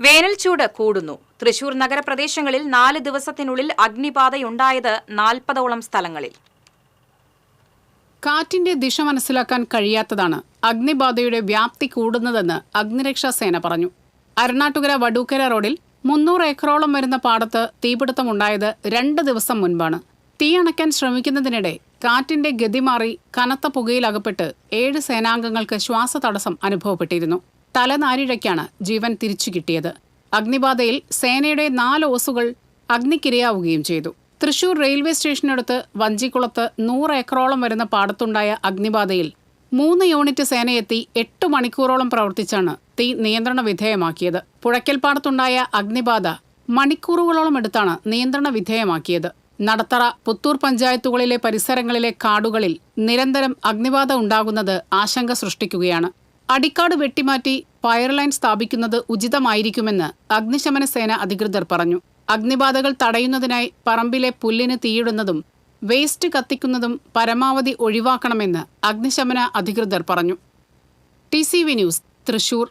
വേനൽ കൂടുന്നു. തൃശൂർ നഗരപ്രദേശങ്ങളിൽ നാല് ദിവസത്തിനുള്ളിൽ അഗ്നിബാധയുണ്ടായത് നാൽപ്പതോളം സ്ഥലങ്ങളിൽ. കാറ്റിന്റെ ദിശ മനസ്സിലാക്കാൻ കഴിയാത്തതാണ് അഗ്നിബാധയുടെ വ്യാപ്തി കൂടുന്നതെന്ന് അഗ്നിരക്ഷാ സേന പറഞ്ഞു. അരുണാട്ടുകര വടൂക്കര റോഡിൽ മുന്നൂറ് ഏക്കറോളം വരുന്ന പാടത്ത് തീപിടുത്തമുണ്ടായത് രണ്ട് ദിവസം മുൻപാണ്. തീ അണയ്ക്കാൻ ശ്രമിക്കുന്നതിനിടെ കാറ്റിന്റെ ഗതി മാറി കനത്ത പുകയിലകപ്പെട്ട് ഏഴ് സേനാംഗങ്ങൾക്ക് ശ്വാസതടസ്സം അനുഭവപ്പെട്ടിരുന്നു. തലനാരിഴയ്ക്കാണ് ജീവൻ തിരിച്ചു കിട്ടിയത്. അഗ്നിബാധയിൽ സേനയുടെ നാല് ഓസുകൾ അഗ്നിക്കിരയാവുകയും ചെയ്തു. തൃശൂർ റെയിൽവേ സ്റ്റേഷനടുത്ത് വഞ്ചിക്കുളത്ത് നൂറ് ഏക്കറോളം വരുന്ന പാടത്തുണ്ടായ അഗ്നിബാധയിൽ മൂന്ന് യൂണിറ്റ് സേനയെത്തി എട്ട് മണിക്കൂറോളം പ്രവർത്തിച്ചാണ് തീ നിയന്ത്രണ വിധേയമാക്കിയത്. പുഴയ്ക്കൽപ്പാടത്തുണ്ടായ അഗ്നിബാധ മണിക്കൂറുകളോളം എടുത്താണ് നിയന്ത്രണ വിധേയമാക്കിയത്. നടത്തറ പുത്തൂർ പഞ്ചായത്തുകളിലെ പരിസരങ്ങളിലെ കാടുകളിൽ നിരന്തരം അഗ്നിബാധ ഉണ്ടാകുന്നത് ആശങ്ക സൃഷ്ടിക്കുകയാണ്. അടിക്കാട് വെട്ടിമാറ്റി ഫയർലൈൻ സ്ഥാപിക്കുന്നത് ഉചിതമായിരിക്കുമെന്ന് അഗ്നിശമന സേന അധികൃതർ പറഞ്ഞു. അഗ്നിബാധകൾ തടയുന്നതിനായി പറമ്പിലെ പുല്ലിന് തീയിടുന്നതും വേസ്റ്റ് കത്തിക്കുന്നതും പരമാവധി ഒഴിവാക്കണമെന്ന് അഗ്നിശമന അധികൃതർ പറഞ്ഞു. T News Thrissur.